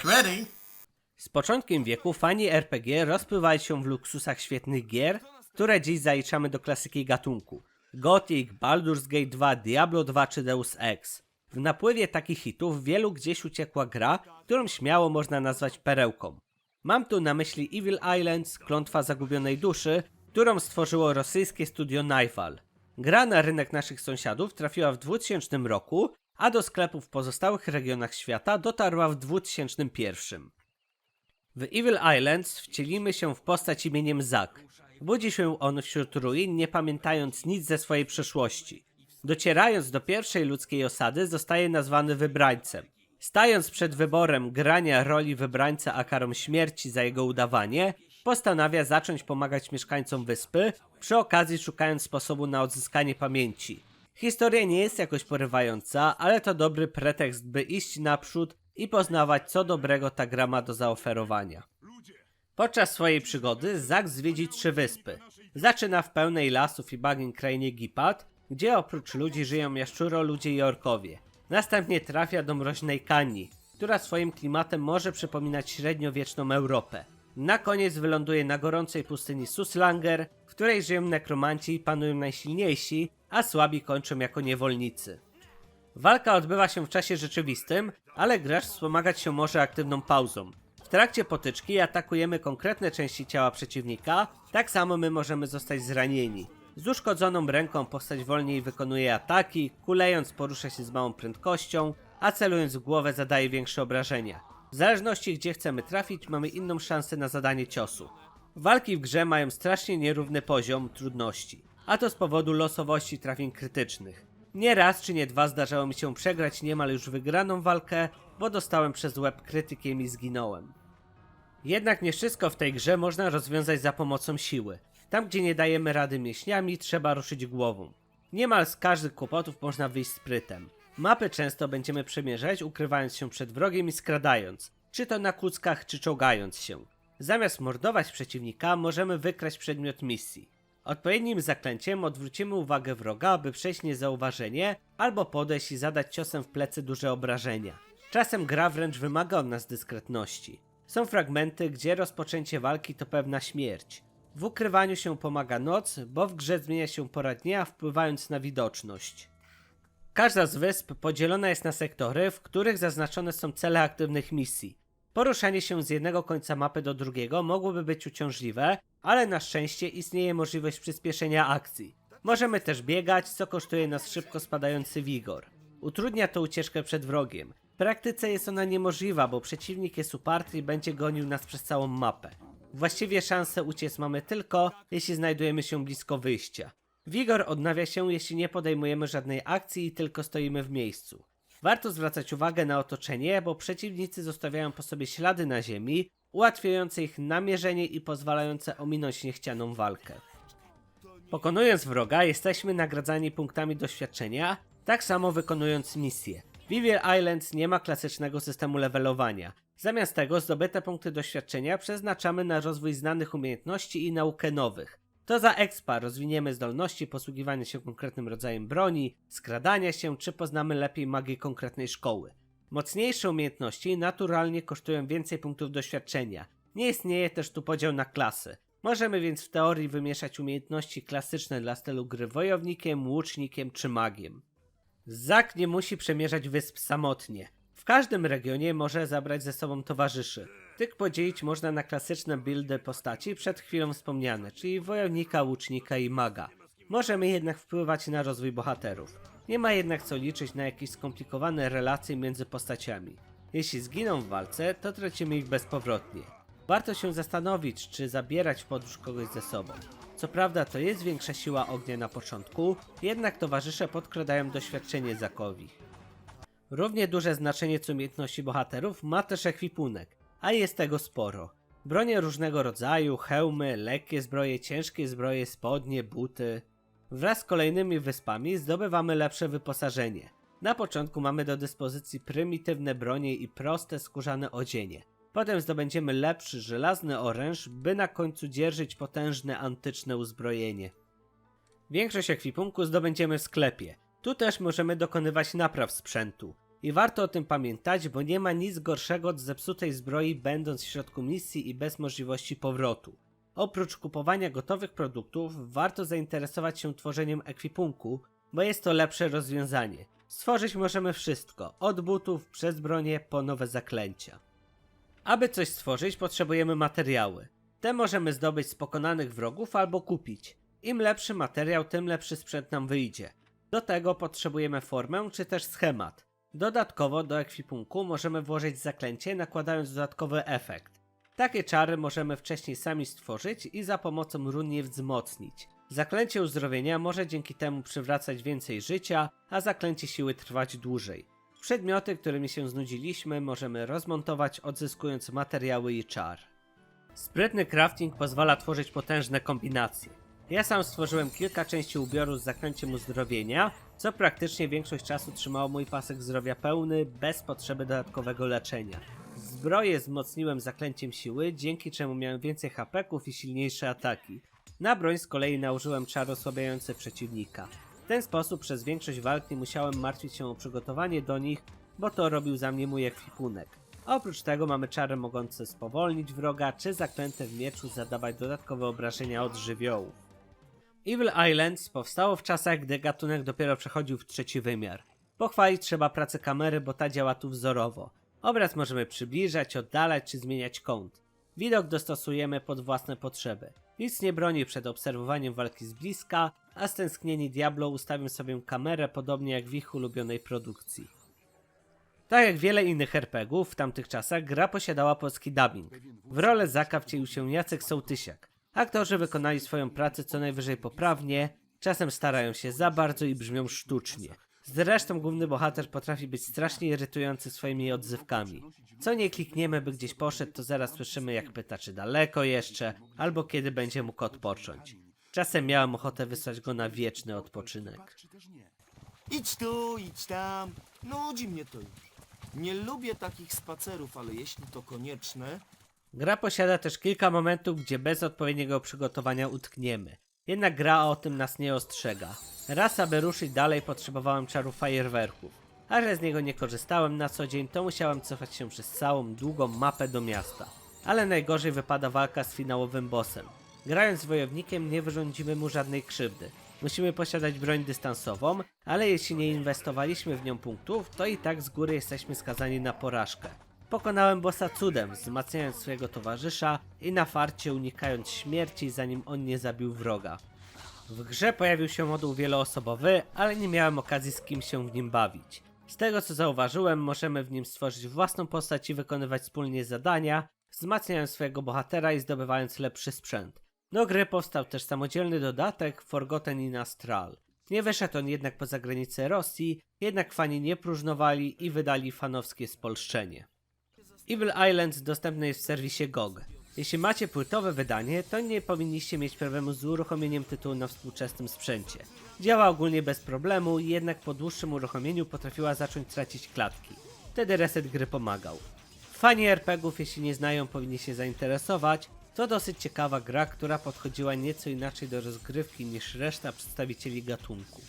Get ready. Z początkiem wieku fani RPG rozpływali się w luksusach świetnych gier, które dziś zaliczamy do klasyki gatunku. Gothic, Baldur's Gate 2, Diablo 2 czy Deus Ex. W napływie takich hitów wielu gdzieś uciekła gra, którą śmiało można nazwać perełką. Mam tu na myśli Evil Islands, klątwa zagubionej duszy, którą stworzyło rosyjskie studio Nightfall. Gra na rynek naszych sąsiadów trafiła w 2000 roku, a do sklepów w pozostałych regionach świata dotarła w 2001. W Evil Islands wcielimy się w postać imieniem Zack. Budzi się on wśród ruin, nie pamiętając nic ze swojej przeszłości. Docierając do pierwszej ludzkiej osady, zostaje nazwany wybrańcem. Stając przed wyborem grania roli wybrańca a karą śmierci za jego udawanie, postanawia zacząć pomagać mieszkańcom wyspy, przy okazji szukając sposobu na odzyskanie pamięci. Historia nie jest jakoś porywająca, ale to dobry pretekst, by iść naprzód i poznawać, co dobrego ta gra ma do zaoferowania. Podczas swojej przygody Zack zwiedzi trzy wyspy. Zaczyna w pełnej lasów i bagien krainie Gipat, gdzie oprócz ludzi żyją jaszczuro, ludzie i orkowie. Następnie trafia do mroźnej Kani, która swoim klimatem może przypominać średniowieczną Europę. Na koniec wyląduje na gorącej pustyni Suslanger, w której żyją nekromanci i panują najsilniejsi, a słabi kończą jako niewolnicy. Walka odbywa się w czasie rzeczywistym, ale gracz wspomagać się może aktywną pauzą. W trakcie potyczki atakujemy konkretne części ciała przeciwnika, tak samo my możemy zostać zranieni. Z uszkodzoną ręką postać wolniej wykonuje ataki, kulejąc porusza się z małą prędkością, a celując w głowę zadaje większe obrażenia. W zależności gdzie chcemy trafić, mamy inną szansę na zadanie ciosu. Walki w grze mają strasznie nierówny poziom trudności, a to z powodu losowości trafień krytycznych. Nie raz czy nie dwa zdarzało mi się przegrać niemal już wygraną walkę, bo dostałem przez łeb krytykiem i zginąłem. Jednak nie wszystko w tej grze można rozwiązać za pomocą siły. Tam gdzie nie dajemy rady mięśniami, trzeba ruszyć głową. Niemal z każdych kłopotów można wyjść sprytem. Mapy często będziemy przemierzać, ukrywając się przed wrogiem i skradając, czy to na kuckach, czy czołgając się. Zamiast mordować przeciwnika, możemy wykraść przedmiot misji. Odpowiednim zaklęciem odwrócimy uwagę wroga, aby przejść niezauważenie, albo podejść i zadać ciosem w plecy duże obrażenia. Czasem gra wręcz wymaga od nas dyskretności. Są fragmenty, gdzie rozpoczęcie walki to pewna śmierć. W ukrywaniu się pomaga noc, bo w grze zmienia się pora dnia, wpływając na widoczność. Każda z wysp podzielona jest na sektory, w których zaznaczone są cele aktywnych misji. Poruszanie się z jednego końca mapy do drugiego mogłoby być uciążliwe, ale na szczęście istnieje możliwość przyspieszenia akcji. Możemy też biegać, co kosztuje nas szybko spadający wigor. Utrudnia to ucieczkę przed wrogiem. W praktyce jest ona niemożliwa, bo przeciwnik jest uparty i będzie gonił nas przez całą mapę. Właściwie szansę uciec mamy tylko, jeśli znajdujemy się blisko wyjścia. Wigor odnawia się, jeśli nie podejmujemy żadnej akcji i tylko stoimy w miejscu. Warto zwracać uwagę na otoczenie, bo przeciwnicy zostawiają po sobie ślady na ziemi, ułatwiające ich namierzenie i pozwalające ominąć niechcianą walkę. Pokonując wroga, jesteśmy nagradzani punktami doświadczenia, tak samo wykonując misje. Evil Islands nie ma klasycznego systemu levelowania. Zamiast tego zdobyte punkty doświadczenia przeznaczamy na rozwój znanych umiejętności i naukę nowych. To za expa rozwiniemy zdolności posługiwania się konkretnym rodzajem broni, skradania się, czy poznamy lepiej magię konkretnej szkoły. Mocniejsze umiejętności naturalnie kosztują więcej punktów doświadczenia. Nie istnieje też tu podział na klasy. Możemy więc w teorii wymieszać umiejętności klasyczne dla stylu gry wojownikiem, łucznikiem czy magiem. Zak nie musi przemierzać wysp samotnie. W każdym regionie może zabrać ze sobą towarzyszy. Tych podzielić można na klasyczne buildy postaci przed chwilą wspomniane, czyli wojownika, łucznika i maga. Możemy jednak wpływać na rozwój bohaterów. Nie ma jednak co liczyć na jakieś skomplikowane relacje między postaciami. Jeśli zginą w walce, to tracimy ich bezpowrotnie. Warto się zastanowić, czy zabierać w podróż kogoś ze sobą. Co prawda to jest większa siła ognia na początku, jednak towarzysze podkradają doświadczenie Zakowi. Równie duże znaczenie co umiejętności bohaterów ma też ekwipunek, a jest tego sporo. Bronie różnego rodzaju, hełmy, lekkie zbroje, ciężkie zbroje, spodnie, buty. Wraz z kolejnymi wyspami zdobywamy lepsze wyposażenie. Na początku mamy do dyspozycji prymitywne bronie i proste skórzane odzienie. Potem zdobędziemy lepszy żelazny oręż, by na końcu dzierżyć potężne antyczne uzbrojenie. Większość ekwipunku zdobędziemy w sklepie. Tu też możemy dokonywać napraw sprzętu. I warto o tym pamiętać, bo nie ma nic gorszego od zepsutej zbroi będąc w środku misji i bez możliwości powrotu. Oprócz kupowania gotowych produktów, warto zainteresować się tworzeniem ekwipunku, bo jest to lepsze rozwiązanie. Stworzyć możemy wszystko, od butów, przez bronię, po nowe zaklęcia. Aby coś stworzyć, potrzebujemy materiały. Te możemy zdobyć z pokonanych wrogów albo kupić. Im lepszy materiał, tym lepszy sprzęt nam wyjdzie. Do tego potrzebujemy formę czy też schemat. Dodatkowo do ekwipunku możemy włożyć zaklęcie, nakładając dodatkowy efekt. Takie czary możemy wcześniej sami stworzyć i za pomocą run je wzmocnić. Zaklęcie uzdrowienia może dzięki temu przywracać więcej życia, a zaklęcie siły trwać dłużej. Przedmioty, którymi się znudziliśmy, możemy rozmontować odzyskując materiały i czar. Sprytny crafting pozwala tworzyć potężne kombinacje. Ja sam stworzyłem kilka części ubioru z zaklęciem uzdrowienia, co praktycznie większość czasu trzymało mój pasek zdrowia pełny, bez potrzeby dodatkowego leczenia. Zbroję wzmocniłem zaklęciem siły, dzięki czemu miałem więcej hapeków i silniejsze ataki. Na broń z kolei nałożyłem czar osłabiający przeciwnika. W ten sposób przez większość walk nie musiałem martwić się o przygotowanie do nich, bo to robił za mnie mój ekwipunek. Oprócz tego mamy czary mogące spowolnić wroga, czy zaklęte w mieczu zadawać dodatkowe obrażenia od żywiołów. Evil Islands powstało w czasach, gdy gatunek dopiero przechodził w trzeci wymiar. Pochwalić trzeba pracę kamery, bo ta działa tu wzorowo. Obraz możemy przybliżać, oddalać czy zmieniać kąt. Widok dostosujemy pod własne potrzeby. Nic nie broni przed obserwowaniem walki z bliska, a stęsknieni Diablo ustawią sobie kamerę podobnie jak w ich ulubionej produkcji. Tak jak wiele innych RPGów w tamtych czasach, gra posiadała polski dubbing. W rolę Zaka wcielił się Jacek Sołtysiak. Aktorzy wykonali swoją pracę co najwyżej poprawnie, czasem starają się za bardzo i brzmią sztucznie. Zresztą główny bohater potrafi być strasznie irytujący swoimi odzywkami. Co nie klikniemy, by gdzieś poszedł, to zaraz słyszymy jak pyta, czy daleko jeszcze, albo kiedy będzie mógł odpocząć. Czasem miałem ochotę wysłać go na wieczny odpoczynek. Idź tu, idź tam. Nudzi mnie to już. Nie lubię takich spacerów, ale jeśli to konieczne, Gra posiada też kilka momentów, gdzie bez odpowiedniego przygotowania utkniemy. Jednak gra o tym nas nie ostrzega. Raz, aby ruszyć dalej, potrzebowałem czaru fajerwerków. A że z niego nie korzystałem na co dzień, to musiałem cofać się przez całą długą mapę do miasta. Ale najgorzej wypada walka z finałowym bossem. Grając z wojownikiem nie wyrządzimy mu żadnej krzywdy. Musimy posiadać broń dystansową, ale jeśli nie inwestowaliśmy w nią punktów, to i tak z góry jesteśmy skazani na porażkę. Pokonałem bossa cudem, wzmacniając swojego towarzysza i na farcie unikając śmierci, zanim on nie zabił wroga. W grze pojawił się moduł wieloosobowy, ale nie miałem okazji z kim się w nim bawić. Z tego co zauważyłem, możemy w nim stworzyć własną postać i wykonywać wspólnie zadania, wzmacniając swojego bohatera i zdobywając lepszy sprzęt. Do gry powstał też samodzielny dodatek Forgotten in Astral. Nie wyszedł on jednak poza granice Rosji, jednak fani nie próżnowali i wydali fanowskie spolszczenie. Evil Islands dostępny jest w serwisie GOG. Jeśli macie płytowe wydanie, to nie powinniście mieć problemu z uruchomieniem tytułu na współczesnym sprzęcie. Działa ogólnie bez problemu, jednak po dłuższym uruchomieniu potrafiła zacząć tracić klatki. Wtedy reset gry pomagał. Fani RPGów, jeśli nie znają, powinni się zainteresować. To dosyć ciekawa gra, która podchodziła nieco inaczej do rozgrywki niż reszta przedstawicieli gatunku.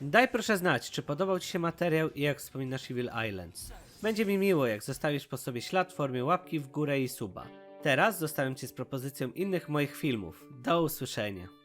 Daj proszę znać, czy podobał Ci się materiał i jak wspominasz Evil Islands. Będzie mi miło, jak zostawisz po sobie ślad w formie łapki w górę i suba. Teraz zostawiam Cię z propozycją innych moich filmów. Do usłyszenia.